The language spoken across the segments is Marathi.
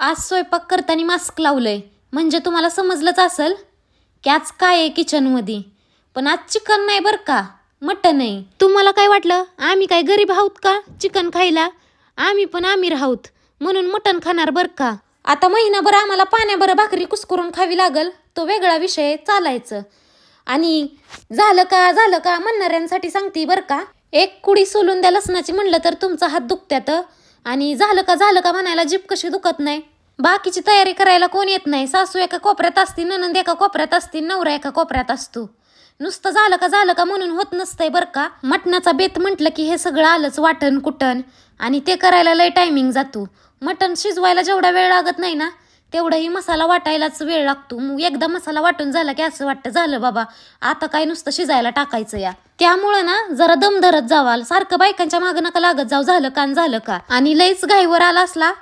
आज स्वयंपाक करताना मास्क लावलंय. म्हणजे तुम्हाला समजलंच असेल की आज काय आहे किचनमध्ये पण आज चिकन नाही बरं का? मटन आहे. तुम्हाला काय वाटलं? आम्ही काय गरीब आहोत का चिकन खायला? आम्ही पण आमिर आहोत. म्हणून मटन खाणार बरं का? आता महिनाभर आम्हाला पाण्याभर भाकरी कुसकरून खावी लागल. तो वेगळा विषय चालायचं. आणि झालं का झालं का म्हणणाऱ्यांसाठी सांगते बरं का? एक कुडी सोलून द्या लसणाची म्हणलं तर तुमचा हात दुखत्यात. आणि झालं का झालं का म्हणायला जीप कशी दुखत नाही. बाकीची तयारी करायला कोण येत नाही. सासू एका कोपऱ्यात असती ननंद एका कोपऱ्यात असती नवरा एका कोपऱ्यात असतो. नुसतं झालं का झालं का म्हणून होत नसतंय बरं का. मटणाचा बेत म्हटलं की हे सगळं आलंच वाटण कुटण. आणि ते करायला लय टायमिंग जातो. मटण शिजवायला जेवढा वेळ लागत नाही ना तेवढाही मसाला वाटायलाच वेळ लागतो. मग एकदा मसाला वाटून झाला की असं वाटतं झालं बाबा आता काय नुसतं शिजायला टाकायचं या. त्यामुळं ना जरा दम धरत जावाल. सारखं बायकांच्या मागं नका लागत जाऊ झालं का आणि झालं का? आणि लईच घाईवर आला असला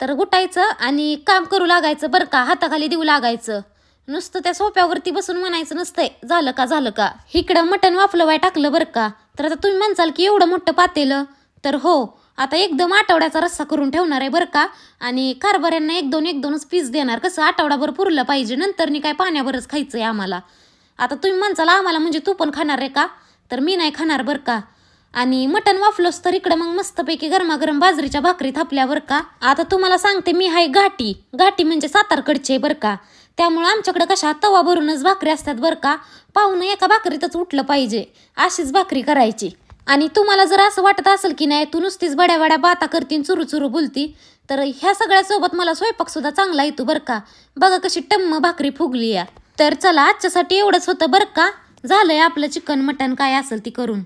तर गुटायचं आणि काम करू लागायचं बरं का हाताखाली देऊ लागायचं. नुसतं त्या सोप्यावरती बसून म्हणायचं नसतंय झालं का झालं का? इकडं मटण वाफलं वाय टाकलं बरं का? तर आता तुम्ही म्हणसाल की एवढं मोठं पातेलं. तर हो आता एकदम आठवड्याचा रस्सा करून ठेवणार आहे बरं का. आणि कारभाऱ्यांना एक दोन एक दोनच पीस देणार. कसं आठवडाभर पुरलं पाहिजे नंतरनी काय पाण्यावरच खायचं आहे आम्हाला. आता तुम्ही म्हणचाल आम्हाला म्हणजे तू पण खाणार आहे का? तर मी नाही खाणार बरं का. आणि मटण वाफलोस तर इकडं मग मस्तपैकी गरमागरम बाजरीच्या भाकरी थापल्यावर का? आता तुम्हाला सांगते मी हाय घाटी. घाटी म्हणजे सातारकडचे बरं का. त्यामुळं आमच्याकडे कशा तवा भरूनच भाकरी असतात बरं का. पाहुणं एका भाकरीतच उठलं पाहिजे. अशीच भाकरी करायची. आणि तुम्हाला जर असं वाटत असेल की नाही तू नुसतीच बड्या बड्या बाता करतीन चुरू चुरू बोलती तर ह्या सगळ्यासोबत मला स्वयंपाकसुद्धा चांगला येतो बरं का? बघा कशी टम्म भाकरी फुगली या. तर चला आजच्यासाठी एवढंच होतं बरं का? झालंय आपलं चिकन मटण काय असेल ती करून.